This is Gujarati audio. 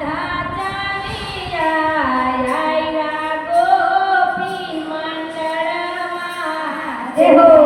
Hey ho!